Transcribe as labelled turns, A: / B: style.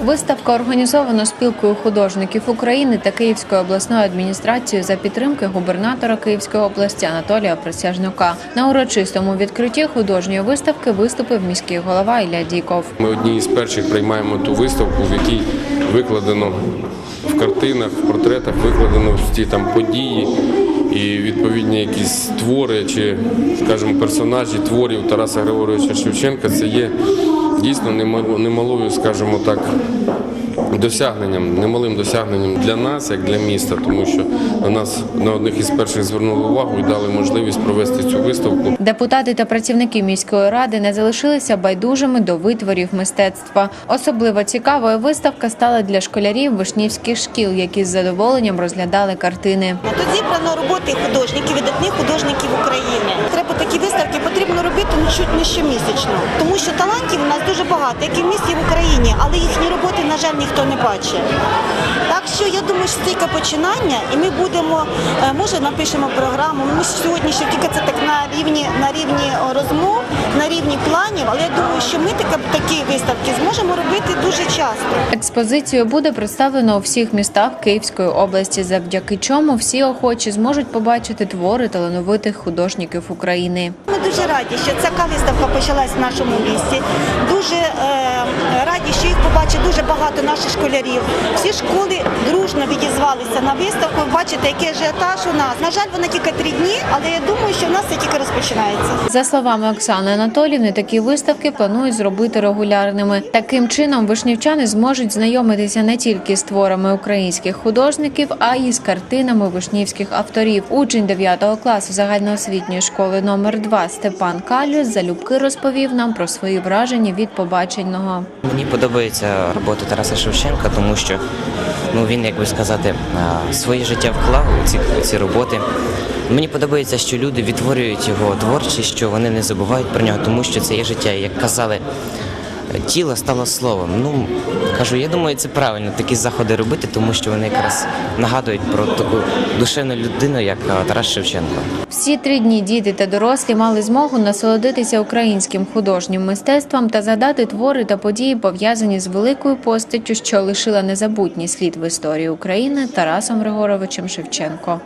A: Виставка організована спілкою художників України та Київською обласною адміністрацією за підтримки губернатора Київської області Анатолія Присяжнюка. На урочистому відкритті художньої виставки виступив міський голова Ілля Діков.
B: Ми одні із перших приймаємо ту виставку, в якій викладено в картинах, в портретах викладено всі там події і відповідні якісь твори чи, скажімо, персонажі творів Тараса Григоровича Шевченка. Це є дійсно немало- немалою, скажімо так, досягненням, немалим досягненням для нас, як для міста, тому що на нас на одних із перших звернули увагу і дали можливість провести цю виставку.
A: Депутати та працівники міської ради не залишилися байдужими до витворів мистецтва. Особливо цікавою виставка стала для школярів вишнівських шкіл, які з задоволенням розглядали картини.
C: Тут зібрано роботи художників, видатних художників України. Треба такі виставки потрібно робити ну, чуть не щомісячно, тому що талантів у нас дуже багато, як і в місті в Україні, але їхні роботи, на жаль, ніхто не бачить. Так що я думаю, що тільки починання, і ми будемо, е, може, напишемо програму. Ми сьогодні ще тільки це так на рівні на рівні розмов, на рівні планів, але я думаю, що ми такі, такі виставки зможемо робити дуже часто.
A: Експозицію буде представлено у всіх містах Київської області, завдяки чому всі охочі зможуть побачити твори талановитих художників України.
C: Ми дуже раді, що ця виставка почалась в нашому місті. Дуже е, побачить дуже багато наших школярів. Всі школи дружно відізвалися на виставку. Ви Бачите, який ажіотаж у нас. На жаль, вона тільки три дні, але я думаю, що в нас це тільки розпочинається.
A: За словами Оксани Анатоліївни, такі виставки планують зробити регулярними. Таким чином, вишнівчани зможуть знайомитися не тільки з творами українських художників, а й з картинами вишнівських авторів. Учень 9 класу загальноосвітньої школи номер 2 Степан Калюс залюбки розповів нам про свої враження від побаченого.
D: Мені подобається робота Тараса Шевченка, тому що ну, він, як би сказати, своє життя вклав у ці, у ці роботи. Мені подобається, що люди відтворюють його творчість, що вони не забувають про нього, тому що це є життя. Як казали, тіло стало словом. Ну кажу, я думаю, це правильно такі заходи робити, тому що вони якраз нагадують про таку душевну людину, як Тарас Шевченко.
A: Всі три дні діти та дорослі мали змогу насолодитися українським художнім мистецтвом та задати твори та події, пов'язані з великою постаттю, що лишила незабутній слід в історії України Тарасом Григоровичем Шевченко.